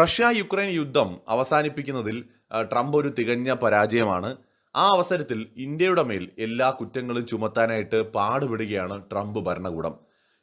Russia Ukraine യുദ്ധം അവസാനിപ്പിക്കുന്നതിൽ Trump ഒരു തികഞ്ഞ പരാജയമാണ്. ആ അവസരത്തിൽ ഇന്ത്യയുടെ മേൽ എല്ലാ കുറ്റങ്ങളും ചുമത്താനായിട്ട് പാടുപെടുകയാണ് ട്രംപ് ഭരണകൂടം.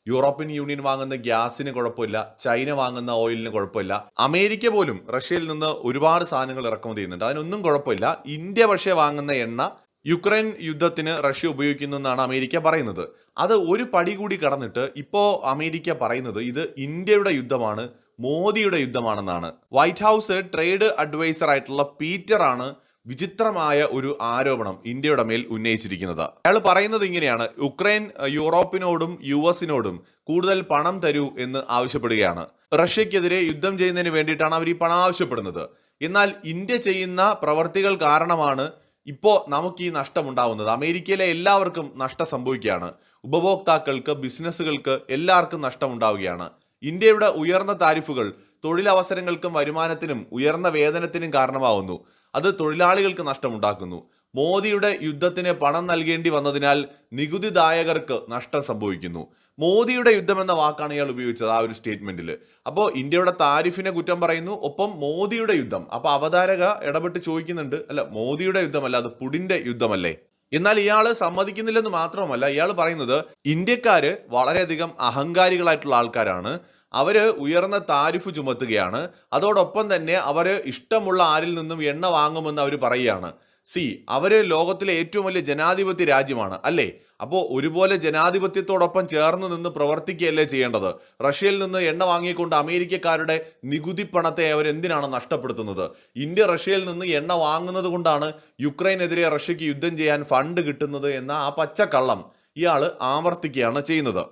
യൂറോപ്യൻ യൂണിയൻ വാങ്ങുന്ന ഗ്യാസിന് കുഴപ്പമില്ല ചൈന വാങ്ങുന്ന ഓയിലിന് കുഴപ്പമില്ല. അമേരിക്ക പോലും റഷ്യയിൽ നിന്ന് ഒരുപാട് സാധനങ്ങൾ ഇറക്കുമതി ചെയ്യുന്നുണ്ട്. അതിനൊന്നും കുഴപ്പമില്ല. ഇന്ത്യ പക്ഷേ വാങ്ങുന്ന എണ്ണ യുക്രൈൻ യുദ്ധത്തിന് റഷ്യ ഉപയോഗിക്കുന്നു എന്നാണ് അമേരിക്ക പറയുന്നത്. അത് ഒരു പടി കൂടി കടന്നിട്ട് ഇപ്പോൾ അമേരിക്ക പറയുന്നത് ഇത് ഇന്ത്യയുടെ യുദ്ധമാണ് മോദിയുടെ യുദ്ധമാണെന്നാണ്. വൈറ്റ് ഹൗസ് ട്രേഡ് അഡ്വൈസർ ആയിട്ടുള്ള പീറ്റർ ആണ് വിചിത്രമായ ഒരു ആരോപണം ഇന്ത്യയുടെ മേൽ ഉന്നയിച്ചിരിക്കുന്നത്. അയാൾ പറയുന്നത് ഇങ്ങനെയാണ് യുക്രൈൻ യൂറോപ്പിനോടും യു എസിനോടും കൂടുതൽ പണം തരൂ എന്ന് ആവശ്യപ്പെടുകയാണ്. റഷ്യക്കെതിരെ യുദ്ധം ചെയ്യുന്നതിന് വേണ്ടിയിട്ടാണ് അവർ ഈ പണം ആവശ്യപ്പെടുന്നത്. എന്നാൽ ഇന്ത്യ ചെയ്യുന്ന പ്രവർത്തികൾ കാരണമാണ് ഇപ്പോൾ നമുക്ക് ഈ നഷ്ടമുണ്ടാവുന്നത്. അമേരിക്കയിലെ എല്ലാവർക്കും നഷ്ടം സംഭവിക്കുകയാണ്. ഉപഭോക്താക്കൾക്ക് ബിസിനസ്സുകൾക്ക് എല്ലാവർക്കും നഷ്ടമുണ്ടാവുകയാണ്. ഇന്ത്യയുടെ ഉയർന്ന താരിഫുകൾ തൊഴിലവസരങ്ങൾക്കും വരുമാനത്തിനും ഉയർന്ന വേതനത്തിനും കാരണമാവുന്നു. അത് തൊഴിലാളികൾക്ക് നഷ്ടമുണ്ടാക്കുന്നു. മോദിയുടെ യുദ്ധത്തിന് പണം നൽകേണ്ടി വന്നതിനാൽ നികുതിദായകർക്ക് നഷ്ടം സംഭവിക്കുന്നു. മോദിയുടെ യുദ്ധം എന്ന വാക്കാണ് ഇയാൾ ഉപയോഗിച്ചത് ആ ഒരു സ്റ്റേറ്റ്മെന്റിൽ. അപ്പോൾ ഇന്ത്യയുടെ താരിഫിനെ കുറ്റം പറയുന്നു ഒപ്പം മോദിയുടെ യുദ്ധം. അപ്പോൾ അവതാരക ഇടപെട്ട് ചോദിക്കുന്നുണ്ട് അല്ല മോദിയുടെ യുദ്ധമല്ല അത് പുടിന്റെ യുദ്ധമല്ലേ? എന്നാൽ ഇയാൾ സമ്മതിക്കുന്നില്ലെന്ന് മാത്രമല്ല ഇയാൾ പറയുന്നത് ഇന്ത്യക്കാര് വളരെയധികം അഹങ്കാരികളായിട്ടുള്ള ആൾക്കാരാണ്. അവർ ഉയർന്ന താരിഫ് ചുമത്തുകയാണ്. അതോടൊപ്പം തന്നെ അവർ ഇഷ്ടമുള്ള ആരിൽ നിന്നും എണ്ണ വാങ്ങുമെന്ന് അവർ പറയുകയാണ്. സി അവർ ലോകത്തിലെ ഏറ്റവും വലിയ ജനാധിപത്യ രാജ്യമാണ് അല്ലേ? അപ്പോൾ ഒരുപോലെ ജനാധിപത്യത്തോടൊപ്പം ചേർന്ന് നിന്ന് പ്രവർത്തിക്കുകയല്ലേ ചെയ്യേണ്ടത്? റഷ്യയിൽ നിന്ന് എണ്ണ വാങ്ങിക്കൊണ്ട് അമേരിക്കക്കാരുടെ നികുതി പണത്തെ അവർ എന്തിനാണ് നഷ്ടപ്പെടുത്തുന്നത്? ഇന്ത്യ റഷ്യയിൽ നിന്ന് എണ്ണ വാങ്ങുന്നത് കൊണ്ടാണ് യുക്രൈനെതിരെ റഷ്യക്ക് യുദ്ധം ചെയ്യാൻ ഫണ്ട് കിട്ടുന്നത് എന്ന ആ പച്ചക്കള്ളം ഇയാൾ ആവർത്തിക്കുകയാണ് ചെയ്യുന്നത്.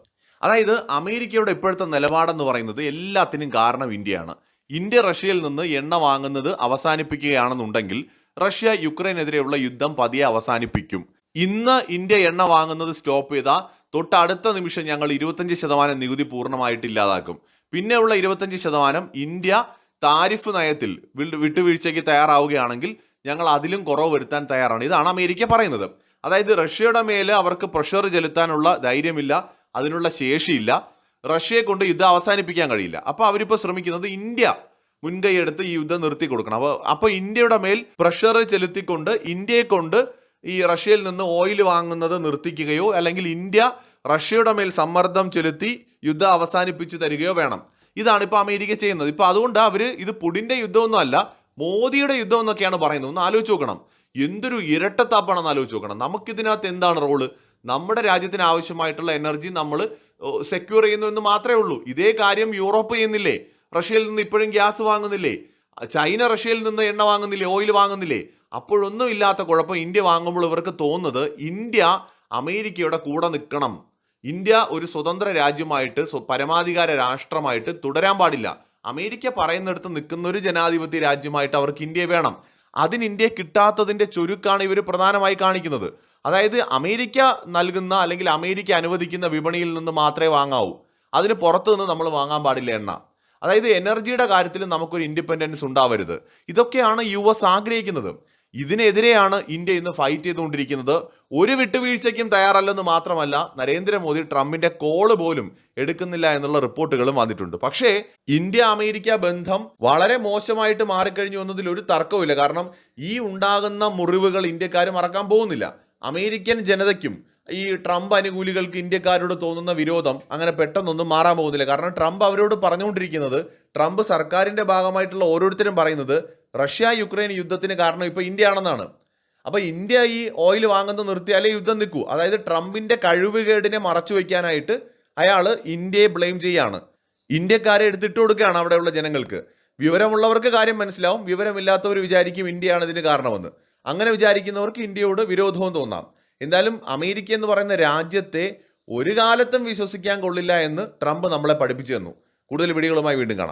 അതായത് അമേരിക്കയുടെ ഇപ്പോഴത്തെ നിലപാടെന്ന് പറയുന്നത് എല്ലാത്തിനും കാരണം ഇന്ത്യയാണ്. ഇന്ത്യ റഷ്യയിൽ നിന്ന് എണ്ണ വാങ്ങുന്നത് അവസാനിപ്പിക്കുകയാണെന്നുണ്ടെങ്കിൽ റഷ്യ യുക്രൈനെതിരെയുള്ള യുദ്ധം പതിയെ അവസാനിപ്പിക്കും. ഇന്ന് ഇന്ത്യ എണ്ണ വാങ്ങുന്നത് സ്റ്റോപ്പ് ചെയ്താൽ തൊട്ടടുത്ത നിമിഷം ഞങ്ങൾ ഇരുപത്തഞ്ച് ശതമാനം നികുതി പൂർണമായിട്ട് ഇല്ലാതാക്കും. പിന്നെയുള്ള ഇരുപത്തഞ്ച് ശതമാനം ഇന്ത്യ താരിഫ് നയത്തിൽ വിട്ടുവീഴ്ചയ്ക്ക് തയ്യാറാവുകയാണെങ്കിൽ ഞങ്ങൾ അതിലും കുറവ് വരുത്താൻ തയ്യാറാണ്. ഇതാണ് അമേരിക്ക പറയുന്നത്. അതായത് റഷ്യയുടെ മേലെ അവർക്ക് പ്രഷർ ചെലുത്താനുള്ള ധൈര്യമില്ല അതിനുള്ള ശേഷിയില്ല. റഷ്യയെ കൊണ്ട് യുദ്ധം അവസാനിപ്പിക്കാൻ കഴിയില്ല. അപ്പോൾ അവരിപ്പോൾ ശ്രമിക്കുന്നത് ഇന്ത്യ. മുൻകൈ എടുത്ത് ഈ യുദ്ധം നിർത്തി കൊടുക്കണം. അപ്പോൾ അപ്പോൾ ഇന്ത്യയുടെ മേൽ പ്രഷർ ചെലുത്തിക്കൊണ്ട് ഇന്ത്യയെ കൊണ്ട് ഈ റഷ്യയിൽ നിന്ന് ഓയിൽ വാങ്ങുന്നത് നിർത്തിക്കുകയോ അല്ലെങ്കിൽ ഇന്ത്യ റഷ്യയുടെ മേൽ സമ്മർദ്ദം ചെലുത്തി യുദ്ധം അവസാനിപ്പിച്ച് തരികയോ വേണം. ഇതാണ് ഇപ്പോൾ അമേരിക്ക ചെയ്യുന്നത്. ഇപ്പോൾ അതുകൊണ്ട് അവർ ഇത് പുടിന്റെ യുദ്ധമൊന്നും അല്ല മോദിയുടെ യുദ്ധം എന്നൊക്കെയാണ് പറയുന്നത്. ഒന്ന് ആലോചിച്ച് നോക്കണം. എന്തൊരു ഇരട്ടത്താപ്പാണെന്ന് ആലോചിച്ച് നോക്കണം. നമുക്കിതിനകത്ത് എന്താണ് റോൾ? നമ്മുടെ രാജ്യത്തിന് ആവശ്യമായിട്ടുള്ള എനർജി നമ്മൾ സെക്യൂർ ചെയ്യുന്നു എന്ന് മാത്രമേ ഉള്ളൂ. ഇതേ കാര്യം യൂറോപ്പ് ചെയ്യുന്നില്ലേ? റഷ്യയിൽ നിന്ന് ഇപ്പോഴും ഗ്യാസ് വാങ്ങുന്നില്ലേ? ചൈന റഷ്യയിൽ നിന്ന് എണ്ണ വാങ്ങുന്നില്ലേ? ഓയിൽ വാങ്ങുന്നില്ലേ? അപ്പോഴൊന്നും ഇല്ലാത്ത കുഴപ്പം ഇന്ത്യ വാങ്ങുമ്പോൾ ഇവർക്ക് തോന്നുന്നത് ഇന്ത്യ അമേരിക്കയുടെ കൂടെ നിൽക്കണം. ഇന്ത്യ ഒരു സ്വതന്ത്ര രാജ്യമായിട്ട് പരമാധികാര രാഷ്ട്രമായിട്ട് തുടരാൻ പാടില്ല. അമേരിക്ക പറയുന്നിടത്ത് നിൽക്കുന്ന ഒരു ജനാധിപത്യ രാജ്യമായിട്ട് അവർക്ക് ഇന്ത്യ വേണം. അതിന് ഇന്ത്യ കിട്ടാത്തതിന്റെ ചുരുക്കാണ് ഇവർ പ്രധാനമായി കാണിക്കുന്നത്. അതായത് അമേരിക്ക നൽകുന്ന അല്ലെങ്കിൽ അമേരിക്ക അനുവദിക്കുന്ന വിപണിയിൽ നിന്ന് മാത്രമേ വാങ്ങാവൂ. അതിന് പുറത്തു നിന്ന് നമ്മൾ വാങ്ങാൻ പാടില്ല എണ്ണ. അതായത് എനർജിയുടെ കാര്യത്തിൽ നമുക്കൊരു ഇൻഡിപെൻഡൻസ് ഉണ്ടാവരുത്. ഇതൊക്കെയാണ് യു എസ് ആഗ്രഹിക്കുന്നത്. ഇതിനെതിരെയാണ് ഇന്ത്യ ഇന്ന് ഫൈറ്റ് ചെയ്തുകൊണ്ടിരിക്കുന്നത്. ഒരു വിട്ടുവീഴ്ചയ്ക്കും തയ്യാറല്ലെന്ന് മാത്രമല്ല നരേന്ദ്രമോദി ട്രംപിന്റെ കോൾ പോലും എടുക്കുന്നില്ല എന്നുള്ള റിപ്പോർട്ടുകളും വന്നിട്ടുണ്ട്. പക്ഷേ ഇന്ത്യ അമേരിക്ക ബന്ധം വളരെ മോശമായിട്ട് മാറിക്കഴിഞ്ഞു എന്നതിൽ ഒരു തർക്കവുമില്ല. കാരണം ഈ ഉണ്ടാകുന്ന മുറിവുകൾ ഇന്ത്യക്കാർ മറക്കാൻ പോകുന്നില്ല. അമേരിക്കൻ ജനതയ്ക്കും ഈ ട്രംപ് അനുകൂലികൾക്ക് ഇന്ത്യക്കാരോട് തോന്നുന്ന വിരോധം അങ്ങനെ പെട്ടെന്നൊന്നും മാറാൻ പോകുന്നില്ല. കാരണം ട്രംപ് അവരോട് പറഞ്ഞുകൊണ്ടിരിക്കുന്നത് ട്രംപ് സർക്കാരിന്റെ ഭാഗമായിട്ടുള്ള ഓരോരുത്തരും പറയുന്നത് റഷ്യ യുക്രൈൻ യുദ്ധത്തിന് കാരണം ഇപ്പോൾ ഇന്ത്യ ആണെന്നാണ് അപ്പോൾ ഇന്ത്യ ഈ ഓയിൽ വാങ്ങുന്നത് നിർത്തിയാലേ യുദ്ധം നിൽക്കൂ. അതായത് ട്രംപിന്റെ കഴിവുകേടിനെ മറച്ചു വയ്ക്കാനായിട്ട് അയാൾ ഇന്ത്യയെ ബ്ലെയിം ചെയ്യാണ്. ഇന്ത്യക്കാരെ എടുത്തിട്ട് കൊടുക്കുകയാണ് അവിടെയുള്ള ജനങ്ങൾക്ക്. വിവരമുള്ളവർക്ക് കാര്യം മനസ്സിലാവും. വിവരമില്ലാത്തവർ വിചാരിക്കും ഇന്ത്യയാണ് ഇതിന് കാരണമെന്ന്. അങ്ങനെ വിചാരിക്കുന്നവർക്ക് ഇന്ത്യയോട് വിരോധവും തോന്നാം. എന്തായാലും അമേരിക്ക എന്ന് പറയുന്ന രാജ്യത്തെ ഒരു കാലത്തും വിശ്വസിക്കാൻ കൊള്ളില്ല എന്ന് ട്രംപ് നമ്മളെ പഠിപ്പിച്ചു തന്നു. കൂടുതൽ വീഡിയോകളുമായി വീണ്ടും കാണാം.